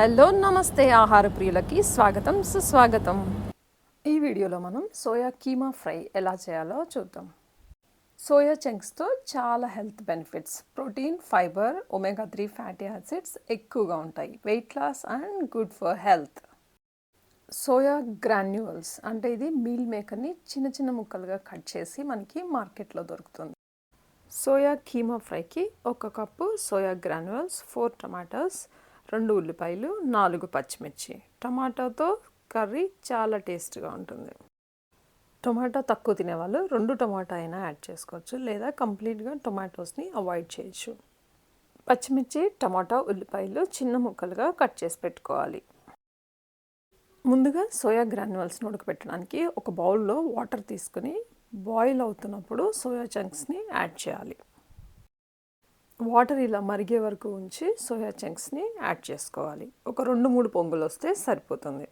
Hello నమస్తే ఆహార ప్రియులకి స్వాగతం సుస్వాగతం. ఈ వీడియోలో మనం సోయా కీమా ఫ్రై ఎలా చేయాలో చూద్దాం. సోయా చంక్స్తో చాలా health benefits protein fibre omega three fatty acids ఎక్కువగా ఉంటాయి. Weight loss and good for health. Soya granules అంటే ఇది మీల్ మేకర్ని చిన్న చిన్న ముక్కలుగా కట్ చేసి మనకి మార్కెట్లో దొరుకుతుంది. సోయా కీమా ఫ్రైకి ఒక cup soya granules four tomatoes రెండు ఉల్లిపాయలు నాలుగు పచ్చిమిర్చి. టమాటాతో కర్రీ చాలా టేస్ట్గా ఉంటుంది. టొమాటో తక్కువ తినేవాళ్ళు రెండు టమాటా అయినా యాడ్ చేసుకోవచ్చు లేదా కంప్లీట్గా టొమాటోస్ని అవాయిడ్ చేయొచ్చు. పచ్చిమిర్చి టమాటా ఉల్లిపాయలు చిన్న ముక్కలుగా కట్ చేసి పెట్టుకోవాలి. ముందుగా సోయా గ్రాన్యువల్స్ని ఉడకబెట్టడానికి ఒక బౌల్లో వాటర్ తీసుకుని బాయిల్ అవుతున్నప్పుడు సోయా చంక్స్ని యాడ్ చేయాలి. వాటర్ ఇలా మరిగే వరకు ఉంచి సోయా చంక్స్ని యాడ్ చేసుకోవాలి. ఒక రెండు మూడు పొంగులు వస్తే సరిపోతుంది.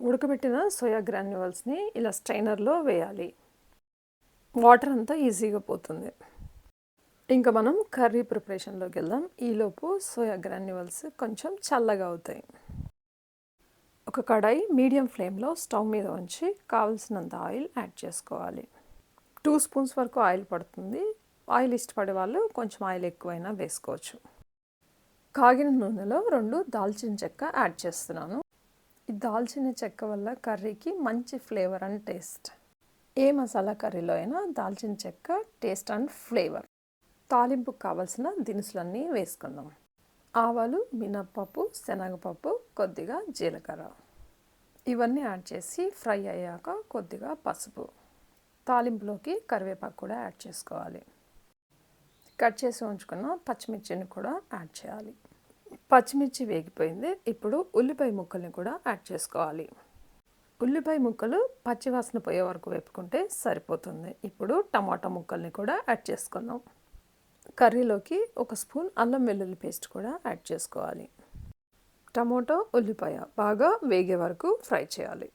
ఉడకబెట్టిన సోయా గ్రాన్యువల్స్ని ఇలా స్ట్రైనర్లో వేయాలి. వాటర్ అంతా ఈజీగా పోతుంది. ఇంకా మనం కర్రీ ప్రిపరేషన్లోకి వెళ్దాం. ఈలోపు సోయా గ్రాన్యువల్స్ కొంచెం చల్లగా అవుతాయి. ఒక కడాయి మీడియం ఫ్లేమ్లో స్టవ్ మీద ఉంచి కావలసినంత ఆయిల్ యాడ్ చేసుకోవాలి. టూ స్పూన్స్ వరకు ఆయిల్ పడుతుంది. ఆయిల్ ఇష్టపడే వాళ్ళు కొంచెం ఆయిల్ ఎక్కువైనా వేసుకోవచ్చు. కాగిన నూనెలో రెండు దాల్చిన చెక్క యాడ్ చేస్తున్నాను. ఈ దాల్చిన చెక్క వల్ల కర్రీకి మంచి ఫ్లేవర్ అండ్ టేస్ట్. ఏ మసాలా కర్రీలో అయినా దాల్చిన చెక్క టేస్ట్ అండ్ ఫ్లేవర్. తాలింపుకు కావలసిన దినుసులన్నీ వేసుకుందాం. ఆవాలు మినప్పప్పు శనగపప్పు కొద్దిగా జీలకర్ర. ఇవన్నీ యాడ్ చేసి ఫ్రై అయ్యాక కొద్దిగా పసుపు. తాలింపులోకి కరివేపాకు కూడా యాడ్ చేసుకోవాలి. కట్ చేసి ఉంచుకున్న పచ్చిమిర్చిని కూడా యాడ్ చేయాలి. పచ్చిమిర్చి వేగిపోయింది. ఇప్పుడు ఉల్లిపాయ ముక్కల్ని కూడా యాడ్ చేసుకోవాలి. ఉల్లిపాయ ముక్కలు పచ్చివాసన పోయే వరకు వేపుకుంటే సరిపోతుంది. ఇప్పుడు టమాటా ముక్కల్ని కూడా యాడ్ చేసుకుందాం. కర్రీలోకి ఒక స్పూన్ అల్లం వెల్లుల్లి పేస్ట్ కూడా యాడ్ చేసుకోవాలి. టమోటో ఉల్లిపాయ బాగా వేగే వరకు ఫ్రై చేయాలి.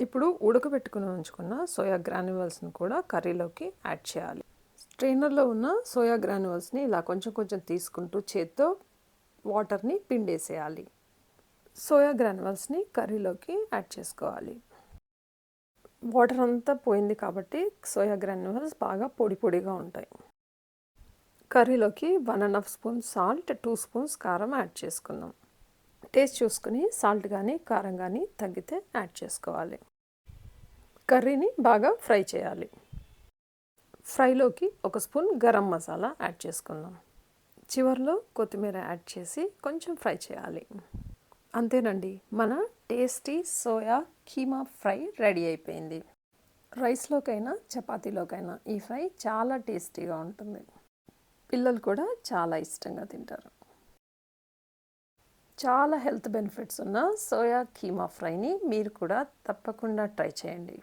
ఇప్పుడు ఉడకబెట్టుకుని ఉంచుకున్న సోయా గ్రాన్యువల్స్ని కూడా కర్రీలోకి యాడ్ చేయాలి. స్ట్రైనర్లో ఉన్న సోయా గ్రాన్యువల్స్ని ఇలా కొంచెం కొంచెం తీసుకుంటూ చేత్తో వాటర్ని పిండేసేయాలి. సోయా గ్రాన్యువల్స్ని కర్రీలోకి యాడ్ చేసుకోవాలి. వాటర్ అంతా పోయింది కాబట్టి సోయా గ్రాన్యువల్స్ బాగా పొడి పొడిగా ఉంటాయి. కర్రీలోకి one and half spoon salt two spoons కారం యాడ్ చేసుకుందాం. టేస్ట్ చూసుకుని సాల్ట్ కానీ కారం కానీ తగ్గితే యాడ్ చేసుకోవాలి. కర్రీని బాగా ఫ్రై చేయాలి. ఫ్రైలోకి ఒక స్పూన్ గరం మసాలా యాడ్ చేసుకుందాం. చివరిలో కొత్తిమీర యాడ్ చేసి కొంచెం ఫ్రై చేయాలి. అంతేనండి మన tasty soya keema fry ready అయిపోయింది. రైస్లోకైనా చపాతీలోకైనా ఈ ఫ్రై చాలా టేస్టీగా ఉంటుంది. పిల్లలు కూడా చాలా ఇష్టంగా తింటారు. చాలా హెల్త్ బెనిఫిట్స్ ఉన్న సోయా కీమా ఫ్రైని మీరు కూడా తప్పకుండా ట్రై చేయండి.